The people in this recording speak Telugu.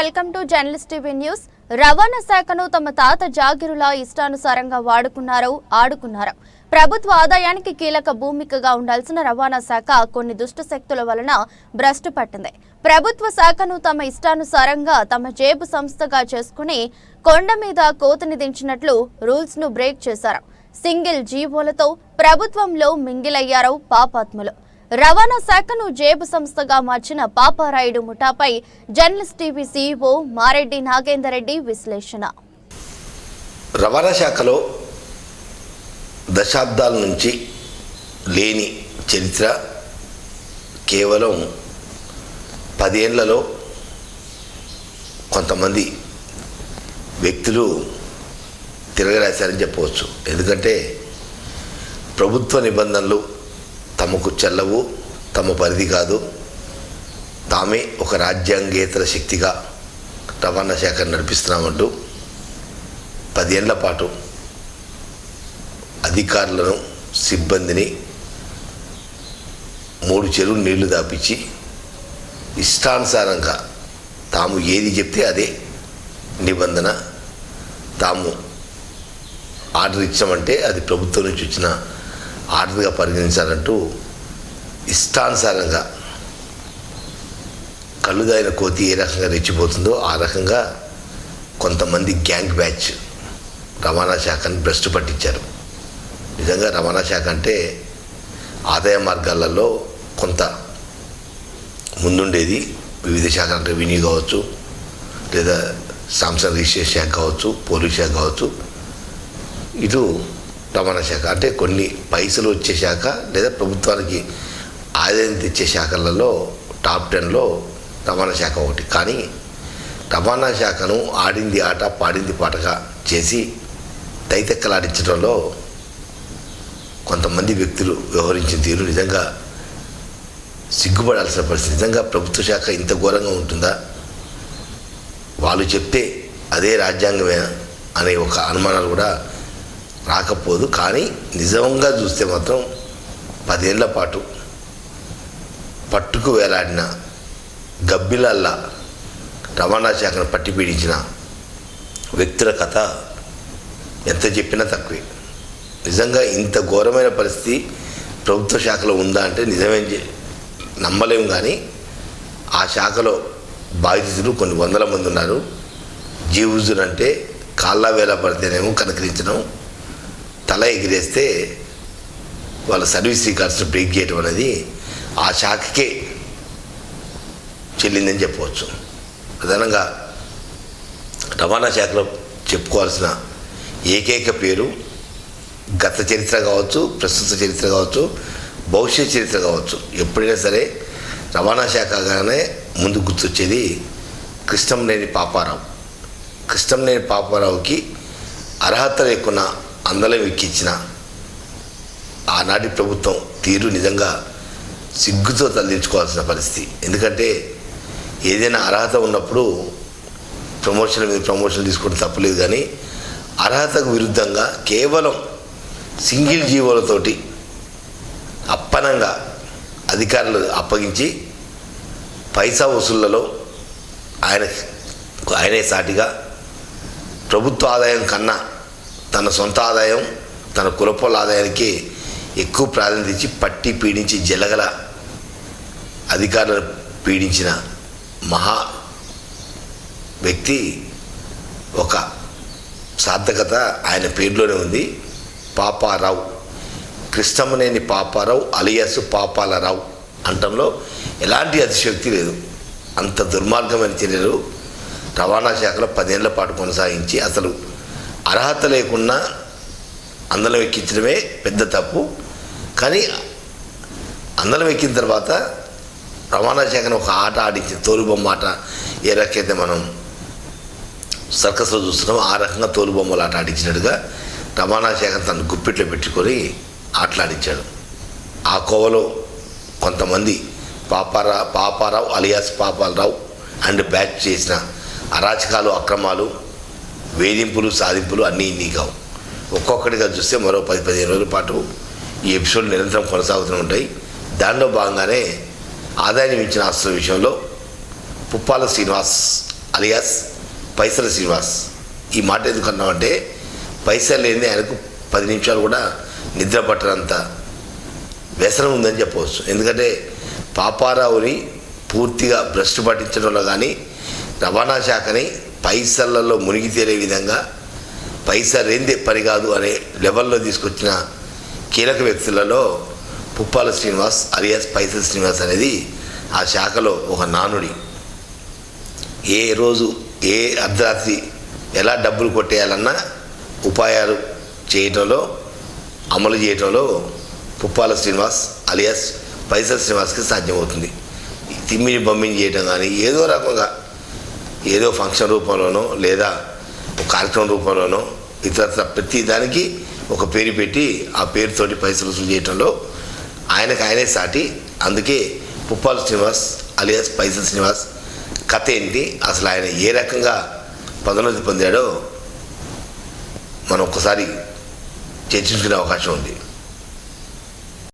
Welcome to journalist TV news. రవాణా శాఖను తమ తాత జాగిరులా ఇష్టానుసారంగా వాడుకున్నారు ఆడుకున్నారు. ప్రభుత్వ ఆదాయానికి కీలక భూమికగా ఉండాల్సిన రవాణా శాఖ కొన్ని దుష్ట శక్తుల వలన భ్రష్టు పట్టింది. ప్రభుత్వ శాఖను తమ ఇష్టానుసారంగా తమ జేబు సంస్థగా చేసుకుని కొండ మీద కోతని దించినట్లు రూల్స్ను బ్రేక్ చేశారు. సింగిల్ జీవోలతో ప్రభుత్వంలో మింగిలయ్యారు పాపాత్ములు. రవాణా శాఖను జేబు సంస్థగా మార్చిన Paparayudu ముఠాపై journalist TV CEO Mareddy Nagender Reddy విశ్లేషణ. రవాణా శాఖలో దశాబ్దాల నుంచి లేని చరిత్ర కేవలం పదేళ్ళలో కొంతమంది వ్యక్తులు తిరగరాశారని చెప్పవచ్చు. ఎందుకంటే ప్రభుత్వ నిబంధనలు తమకు చెల్లవు తమ పరిధి కాదు. తామే ఒక రాజ్యాంగేతర శక్తిగా రవాణా శాఖను నడిపిస్తున్నామంటూ పదేళ్ళ పాటు అధికారులను సిబ్బందిని మూడు చెరువు నీళ్ళు దాపించి ఇష్టానుసారంగా తాము ఏది చెప్తే అదే నిబంధన. తాము ఆర్డర్ ఇచ్చామంటే అది ప్రభుత్వం నుంచి వచ్చిన ఆర్డర్గా పరిగణించాలంటూ ఇష్టానుసారంగా కళ్ళుదాయిన కోతి ఏ రకంగా రెచ్చిపోతుందో ఆ రకంగా కొంతమంది గ్యాంగ్ బ్యాచ్ రవాణా శాఖని భ్రష్టు పట్టించారు. నిజంగా రవాణా శాఖ అంటే ఆదాయ మార్గాలలో కొంత ముందుండేది. వివిధ శాఖల రెవెన్యూ కావచ్చు లేదా సాంసంగ్ రిజిస్ట్రేషన్ శాఖ కావచ్చు పోలీస్ శాఖ కావచ్చు. ఇటు రవాణా శాఖ అంటే కొన్ని పైసలు వచ్చే శాఖ లేదా ప్రభుత్వానికి ఆదాయం తెచ్చే శాఖలలో టాప్ టెన్లో రవాణా శాఖ ఒకటి. కానీ రవాణా శాఖను ఆడింది ఆట పాడింది పాటగా చేసి తైతెక్కలాడించడంలో కొంతమంది వ్యక్తులు వ్యవహరించిన తీరు నిజంగా సిగ్గుపడాల్సిన పరిస్థితి. నిజంగా ప్రభుత్వ శాఖ ఇంత ఘోరంగా ఉంటుందా? వాళ్ళు చెప్తే అదే రాజ్యాంగమే అనే ఒక అనుమానాలు కూడా రాకపోదు కానీ నిజంగా చూస్తే మాత్రం పదేళ్ళ పాటు పట్టుకు వేలాడిన గబ్బిలల్లా రవాణా శాఖను పట్టి పీడించిన వ్యక్తుల కథ ఎంత చెప్పినా తక్కువే. నిజంగా ఇంత ఘోరమైన పరిస్థితి ప్రభుత్వ శాఖలో ఉందా అంటే నిజమేం చే- నమ్మలేము కానీ ఆ శాఖలో బాధితులు కొన్ని వందల మంది ఉన్నారు. జీవుజులు అంటే కాళ్ళ వేళ పడితేనేమో కనకరించడం తల ఎగిరేస్తే వాళ్ళ సర్వీస్ రికార్డ్స్ బ్రేక్ చేయడం అనేది ఆ శాఖకే చెల్లిందని చెప్పవచ్చు. ప్రధానంగా రవాణా శాఖలో చెప్పుకోవాల్సిన ఏకైక పేరు గత చరిత్ర కావచ్చు ప్రస్తుత చరిత్ర కావచ్చు భవిష్యత్ చరిత్ర కావచ్చు. ఎప్పుడైనా సరే రవాణా శాఖగానే ముందు గుర్తొచ్చేది కృష్ణంనేని పాపారావు. కృష్ణంనేని పాపారావుకి అర్హత లేకున్నా అందలం ఎక్కించిన ఆనాటి ప్రభుత్వం తీరు నిజంగా సిగ్గుతో తరలించుకోవాల్సిన పరిస్థితి. ఎందుకంటే ఏదైనా అర్హత ఉన్నప్పుడు ప్రమోషన్ మీద ప్రమోషన్ తీసుకోవడం తప్పలేదు కానీ అర్హతకు విరుద్ధంగా కేవలం సింగిల్ జీవోలతోటి అప్పనంగా అధికారులు అప్పగించి పైసా వసూళ్ళలో ఆయన ఆయనే సాటిగా ప్రభుత్వ ఆదాయం కన్నా తన సొంత ఆదాయం తన కులపోల ఆదాయానికి ఎక్కువ ప్రాధాన్యత ఇచ్చి పట్టి పీడించి జలగల అధికారులను పీడించిన మహా వ్యక్తి ఒక సార్థకత ఆయన పేరులోనే ఉంది. పాపారావు. కృష్ణమనేని పాపారావు అలియాస్ పాపాలరావు అంటంలో ఎలాంటి అతిశక్తి లేదు. అంత దుర్మార్గమైన చర్యలు రవాణా శాఖలో పదేళ్ళ పాటు కొనసాగించి అసలు అర్హత లేకున్నా అందలం ఎక్కించడమే పెద్ద తప్పు. కానీ అందలం ఎక్కిన తర్వాత రవాణా శాఖను ఒక ఆట ఆడించిన తోలుబొమ్మ ఆట ఏ రకైతే మనం సర్కస్లో చూస్తున్నాం ఆ రకంగా తోలుబొమ్మలు ఆట ఆడించినట్టుగా రవాణా శాఖ తను గుప్పిట్లో పెట్టుకొని ఆటలాడించాడు. ఆ కోవలో కొంతమంది Papara Paparao alias Papalarao and batch చేసిన అరాచకాలు అక్రమాలు వేధింపులు సాధింపులు అన్నీ ఇన్ని కావు. ఒక్కొక్కటిగా చూస్తే మరో పది పదిహేను రోజుల పాటు ఈ ఎపిసోడ్ నిరంతరం కొనసాగుతూ ఉంటాయి. దానిలో భాగంగానే ఆదాయం ఇచ్చిన ఆస్తుల విషయంలో పుప్పాల శ్రీనివాస్ అలియాస్ పైసల శ్రీనివాస్. ఈ మాట ఎందుకు అన్నామంటే పైసలు లేని ఆయనకు పది నిమిషాలు కూడా నిద్ర పట్టనంత వ్యసనం ఉందని చెప్పవచ్చు. ఎందుకంటే పాపారావుని పూర్తిగా భ్రష్టు పట్టించడంలో కానీ రవాణా శాఖని పైసలలో మునిగి తేలే విధంగా పైసా లేనిదే పని కాదు అనే లెవెల్లో తీసుకొచ్చిన కీలక వ్యక్తులలో పుప్పాల శ్రీనివాస్ అలియాస్ పైసల్ శ్రీనివాస్ అనేది ఆ శాఖలో ఒక నానుడి. ఏ రోజు ఏ అర్ధరాత్రి ఎలా డబ్బులు కొట్టేయాలన్నా ఉపాయాలు చేయటంలో అమలు చేయటంలో పుప్పాల శ్రీనివాస్ అలియాస్ పైసల్ శ్రీనివాస్కి సాధ్యమవుతుంది. తిమ్మిని బొమ్మిని చేయటం కానీ ఏదో రకంగా ఏదో ఫంక్షన్ రూపంలోనో లేదా కార్యక్రమం రూపంలోనో ఇతర ప్రతి దానికి ఒక పేరు పెట్టి ఆ పేరుతోటి పైసలు వసూలు చేయటంలో ఆయనకు ఆయనే సాటి. అందుకే పుప్పాల శ్రీనివాస్ అలియాస్ పైసల్ శ్రీనివాస్ కథ ఏంటి? అసలు ఆయన ఏ రకంగా పదోన్నతి పొందాడో మనం ఒకసారి చర్చించుకునే అవకాశం ఉంది.